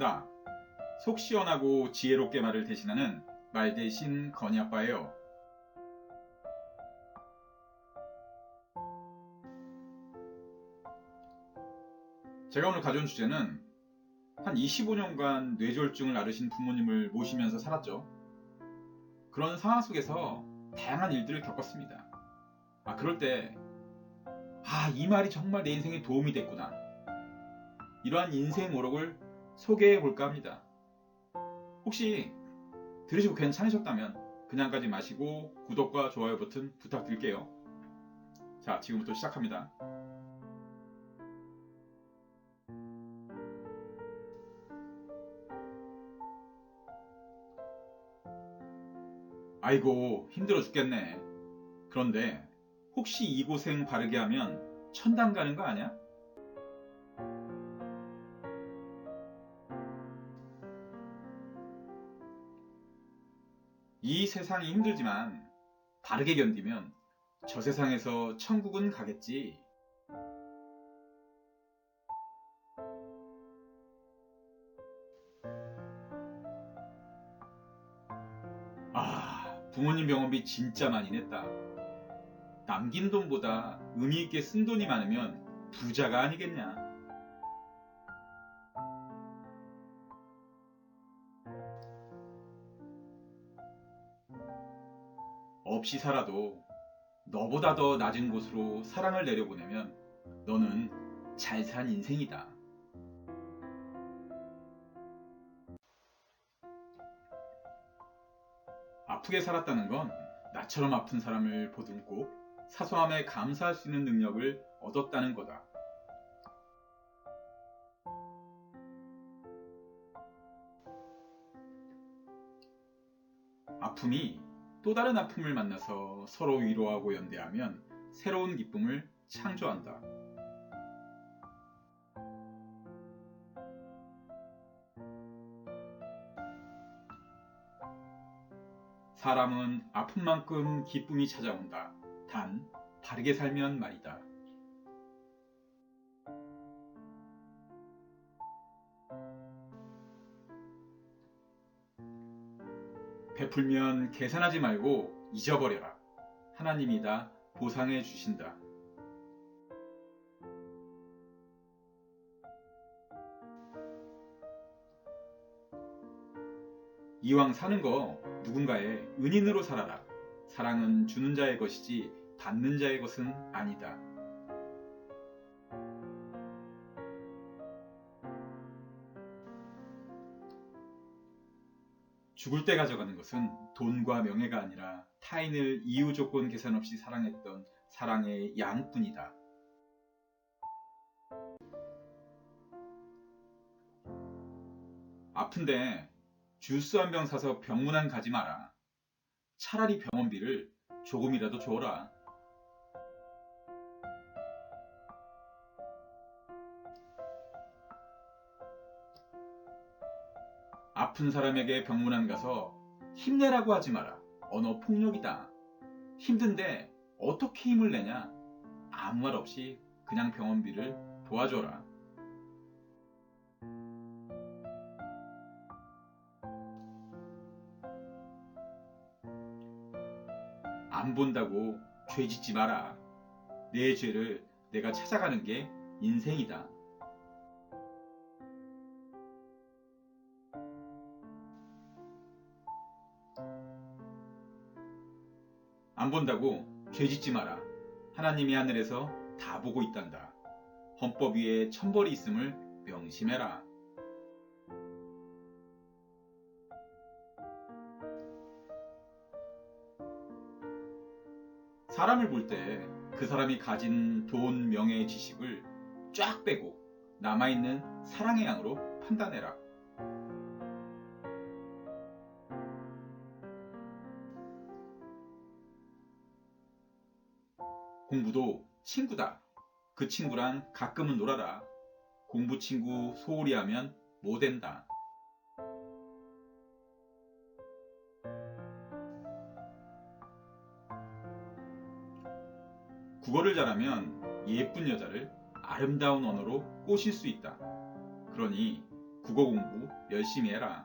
반갑습니다. 속 시원하고 지혜롭게 말을 대신하는 말 대신 건희 아빠예요. 제가 오늘 가져온 주제는 한 25년간 뇌졸중을 앓으신 부모님을 모시면서 살았죠. 그런 상황 속에서 다양한 일들을 겪었습니다. 아, 그럴 때, 아, 이 말이 정말 내 인생에 도움이 됐구나. 이러한 인생 오록을 소개해 볼까 합니다. 혹시 들으시고 괜찮으셨다면 그냥 가지 마시고 구독과 좋아요 버튼 부탁드릴게요. 자, 지금부터 시작합니다. 아이고, 힘들어 죽겠네. 그런데 혹시 이 고생 바르게 하면 천당 가는 거 아니야? 세상이 힘들지만 바르게 견디면 저 세상에서 천국은 가겠지. 아, 부모님 병원비 진짜 많이 냈다. 남긴 돈보다 의미 있게 쓴 돈이 많으면 부자가 아니겠냐. 없이 살아도 너보다 더 낮은 곳으로 사랑을 내려보내면 너는 잘 산 인생이다. 아프게 살았다는 건 나처럼 아픈 사람을 보듬고 사소함에 감사할 수 있는 능력을 얻었다는 거다. 아픔이 또 다른 아픔을 만나서 서로 위로하고 연대하면 새로운 기쁨을 창조한다. 사람은 아픔만큼 기쁨이 찾아온다. 단, 바르게 살면 말이다. 베풀면 계산하지 말고 잊어버려라. 하나님이 다 보상해 주신다. 이왕 사는 거 누군가의 은인으로 살아라. 사랑은 주는 자의 것이지 받는 자의 것은 아니다. 죽을 때 가져가는 것은 돈과 명예가 아니라 타인을 이유 조건 계산 없이 사랑했던 사랑의 양뿐이다. 아픈데 주스 한 병 사서 병문안 가지 마라. 차라리 병원비를 조금이라도 줘라. 아픈 사람에게 병문안 가서 힘내라고 하지 마라. 언어 폭력이다. 힘든데 어떻게 힘을 내냐? 아무 말 없이 그냥 병원비를 도와줘라. 안 본다고 죄 짓지 마라. 내 죄를 내가 찾아가는 게 인생이다. 본다고 죄 짓지 마라. 하나님이 하늘에서 다 보고 있단다. 헌법 위에 천벌이 있음을 명심해라. 사람을 볼 때 그 사람이 가진 돈, 명예, 지식을 쫙 빼고 남아있는 사랑의 양으로 판단해라. 공부도 친구다. 그 친구랑 가끔은 놀아라. 공부 친구 소홀히 하면 못 된다. 국어를 잘하면 예쁜 여자를 아름다운 언어로 꼬실 수 있다. 그러니 국어 공부 열심히 해라.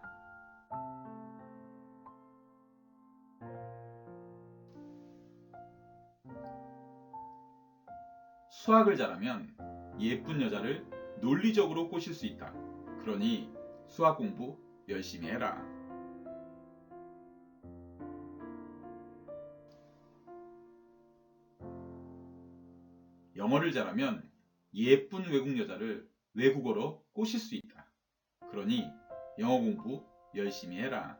수학을 잘하면 예쁜 여자를 논리적으로 꼬실 수 있다. 그러니 수학 공부 열심히 해라. 영어를 잘하면 예쁜 외국 여자를 외국어로 꼬실 수 있다. 그러니 영어 공부 열심히 해라.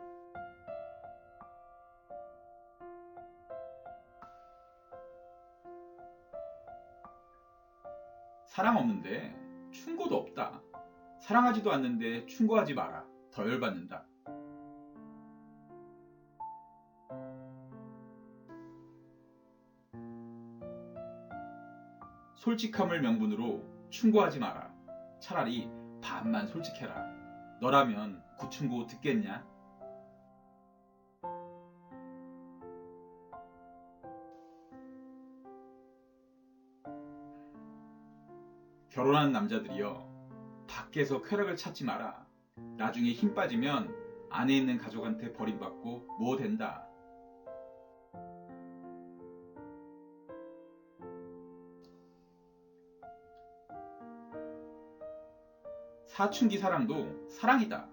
사랑 없는데 충고도 없다. 사랑하지도 않는데 충고하지 마라. 더 열받는다. 솔직함을 명분으로 충고하지 마라. 차라리 반만 솔직해라. 너라면 그 충고 듣겠냐? 결혼한 남자들이여 밖에서 쾌락을 찾지 마라. 나중에 힘 빠지면 안에 있는 가족한테 버림받고 뭐 된다. 사춘기 사랑도 사랑이다.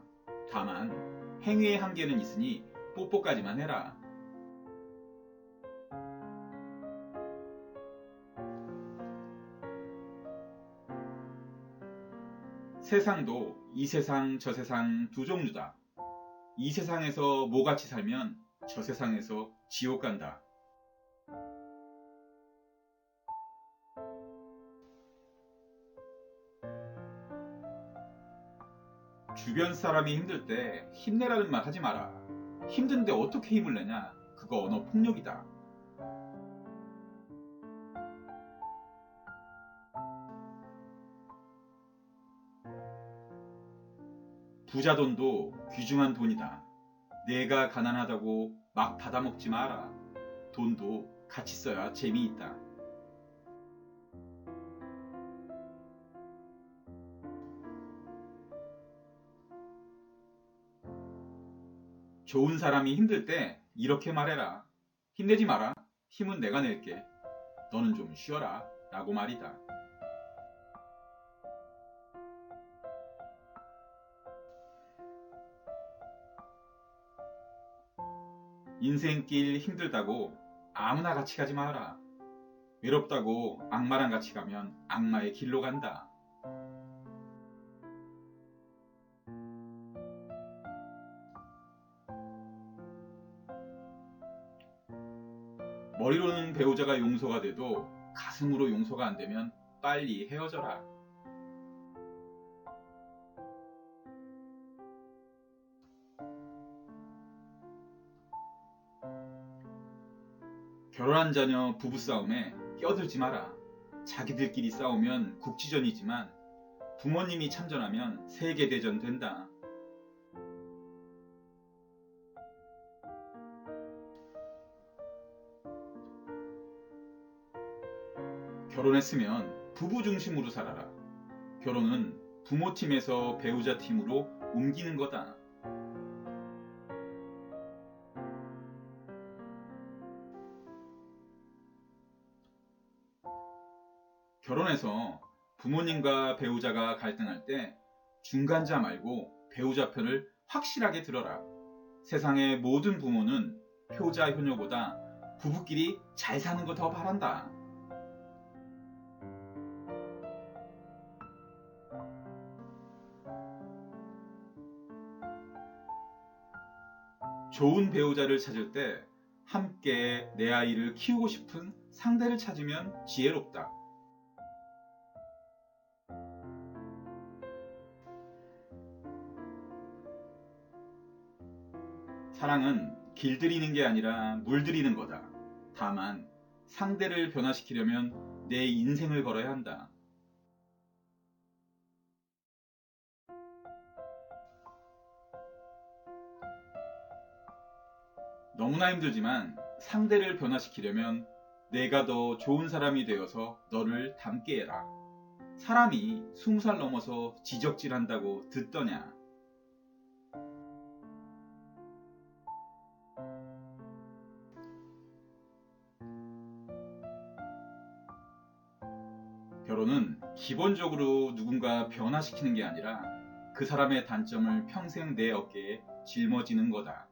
다만 행위의 한계는 있으니 뽀뽀까지만 해라. 세상도 이 세상 저 세상 두 종류다. 이 세상에서 뭐같이 살면 저 세상에서 지옥 간다. 주변 사람이 힘들 때 힘내라는 말 하지 마라. 힘든데 어떻게 힘을 내냐? 그거 언어 폭력이다. 부자 돈도 귀중한 돈이다. 내가 가난하다고 막 받아먹지 마라. 돈도 같이 써야 재미있다. 좋은 사람이 힘들 때 이렇게 말해라. 힘내지 마라. 힘은 내가 낼게. 너는 좀 쉬어라. 라고 말이다. 인생길 힘들다고 아무나 같이 가지 마라. 외롭다고 악마랑 같이 가면 악마의 길로 간다. 머리로는 배우자가 용서가 돼도 가슴으로 용서가 안 되면 빨리 헤어져라. 결혼한 자녀 부부 싸움에 껴들지 마라. 자기들끼리 싸우면 국지전이지만 부모님이 참전하면 세계대전 된다. 결혼했으면 부부 중심으로 살아라. 결혼은 부모 팀에서 배우자 팀으로 옮기는 거다. 결혼해서 부모님과 배우자가 갈등할 때 중간자 말고 배우자 편을 확실하게 들어라. 세상의 모든 부모는 효자 효녀보다 부부끼리 잘 사는 거 더 바란다. 좋은 배우자를 찾을 때 함께 내 아이를 키우고 싶은 상대를 찾으면 지혜롭다. 사랑은 길들이는 게 아니라 물들이는 거다. 다만 상대를 변화시키려면 내 인생을 걸어야 한다. 너무나 힘들지만 상대를 변화시키려면 내가 더 좋은 사람이 되어서 너를 닮게 해라. 사람이 스무 살 넘어서 지적질한다고 듣더냐? 기본적으로 누군가 변화시키는 게 아니라 그 사람의 단점을 평생 내 어깨에 짊어지는 거다.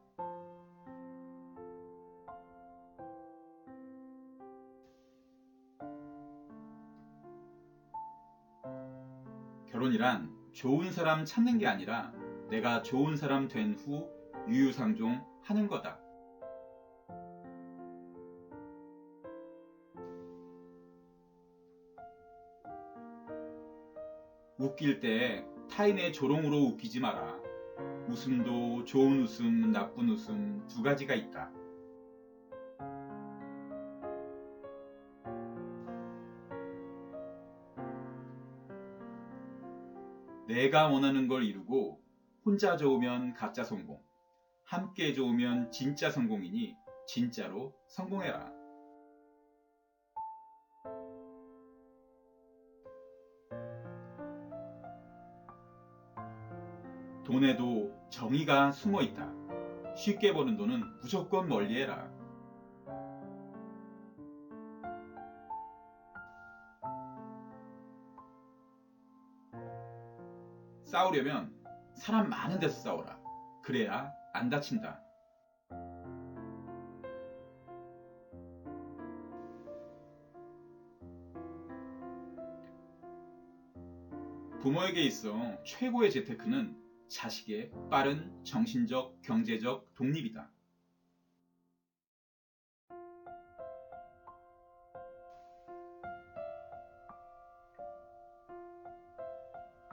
결혼이란 좋은 사람 찾는 게 아니라 내가 좋은 사람 된 후 유유상종 하는 거다. 웃길 때 타인의 조롱으로 웃기지 마라. 웃음도 좋은 웃음, 나쁜 웃음 두 가지가 있다. 내가 원하는 걸 이루고 혼자 좋으면 가짜 성공, 함께 좋으면 진짜 성공이니 진짜로 성공해라. 돈에도 정의가 숨어 있다. 쉽게 버는 돈은 무조건 멀리해라. 싸우려면 사람 많은 데서 싸워라. 그래야 안 다친다. 부모에게 있어 최고의 재테크는 자식의 빠른 정신적, 경제적 독립이다.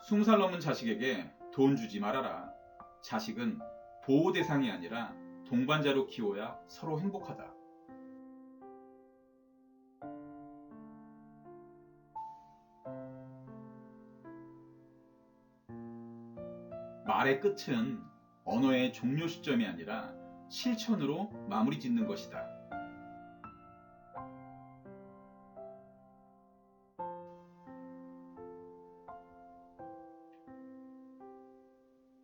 스무 살 넘은 자식에게 돈 주지 말아라. 자식은 보호 대상이 아니라 동반자로 키워야 서로 행복하다. 말의 끝은 언어의 종료 시점이 아니라 실천으로 마무리 짓는 것이다.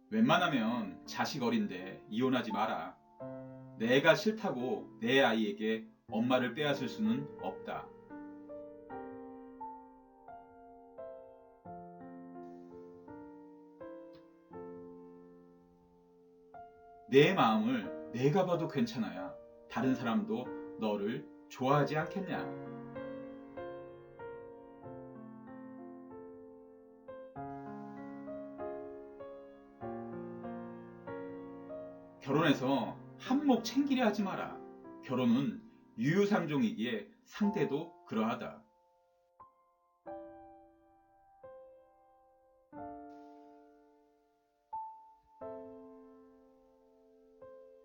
웬만하면 자식 어린데 이혼하지 마라. 내가 싫다고 내 아이에게 엄마를 빼앗을 수는 없다. 내 마음을 내가 봐도 괜찮아야 다른 사람도 너를 좋아하지 않겠냐? 결혼해서 한몫 챙기려 하지 마라. 결혼은 유유상종이기에 상대도 그러하다.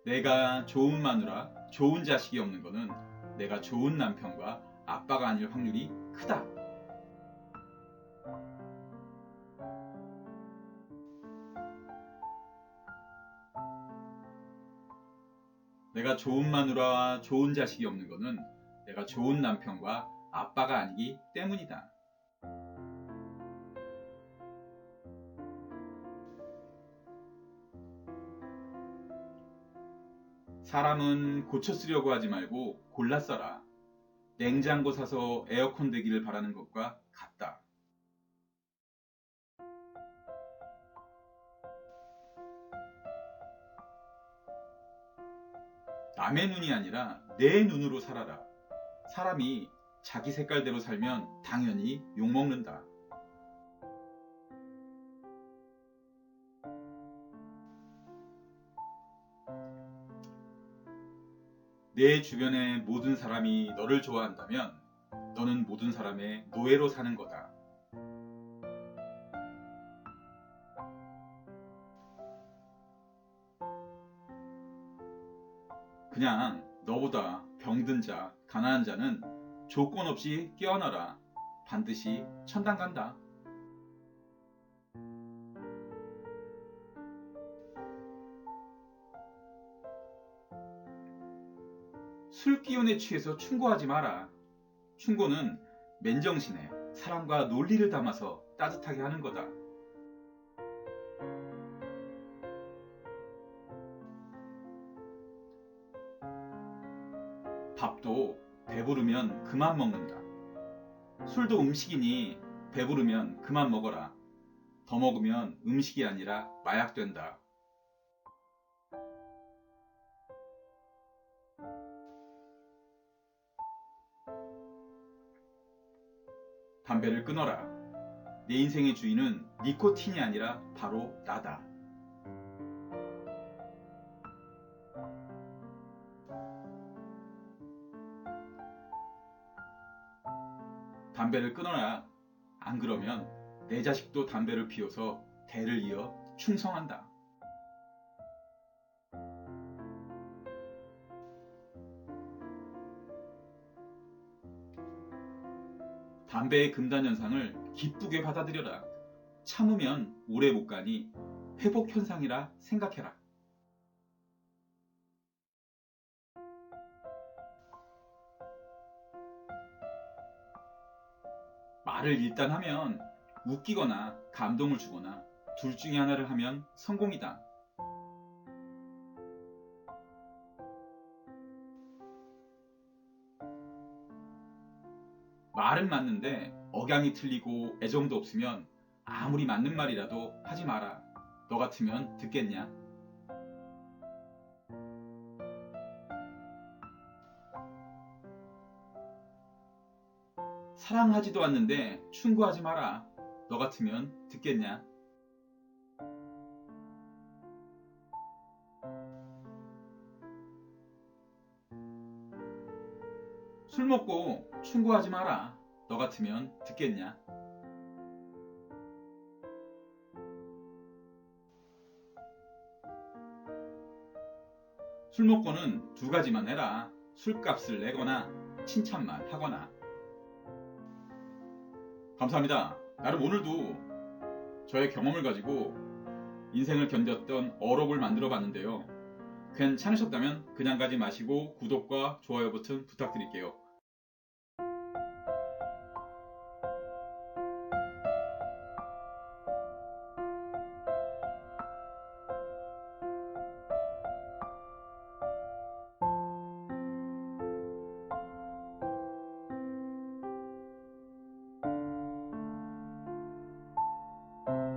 내가 좋은 마누라, 좋은 자식이 없는 거는 내가 좋은 남편과 아빠가 아닐 확률이 크다. 내가 좋은 마누라와 좋은 자식이 없는 거는 내가 좋은 남편과 아빠가 아니기 때문이다. 사람은 고쳐 쓰려고 하지 말고 골라 써라. 냉장고 사서 에어컨 되기를 바라는 것과 같다. 남의 눈이 아니라 내 눈으로 살아라. 사람이 자기 색깔대로 살면 당연히 욕먹는다. 내 주변의 모든 사람이 너를 좋아한다면 너는 모든 사람의 노예로 사는 거다. 그냥 너보다 병든 자, 가난한 자는 조건 없이 깨어나라. 반드시 천당 간다. 술 기운에 취해서 충고하지 마라. 충고는 맨정신에 사랑과 논리를 담아서 따뜻하게 하는 거다. 밥도 배부르면 그만 먹는다. 술도 음식이니 배부르면 그만 먹어라. 더 먹으면 음식이 아니라 마약 된다. 담배를 끊어라. 내 인생의 주인은 니코틴이 아니라 바로 나다. 담배를 끊어라. 안 그러면 내 자식도 담배를 피워서 대를 이어 충성한다. 담배의 금단 현상을 기쁘게 받아들여라. 참으면 오래 못 가니 회복 현상이라 생각해라. 말을 일단 하면 웃기거나 감동을 주거나 둘 중에 하나를 하면 성공이다. 말은 맞는데 억양이 틀리고 애정도 없으면 아무리 맞는 말이라도 하지 마라. 너 같으면 듣겠냐? 사랑하지도 않는데 충고하지 마라. 너 같으면 듣겠냐? 술 먹고 충고하지 마라. 너 같으면 듣겠냐? 술 먹고는 두 가지만 해라. 술값을 내거나 칭찬만 하거나. 감사합니다. 나름 오늘도 저의 경험을 가지고 인생을 견뎠던 어록을 만들어 봤는데요. 괜찮으셨다면 그냥 가지 마시고 구독과 좋아요 버튼 부탁드릴게요.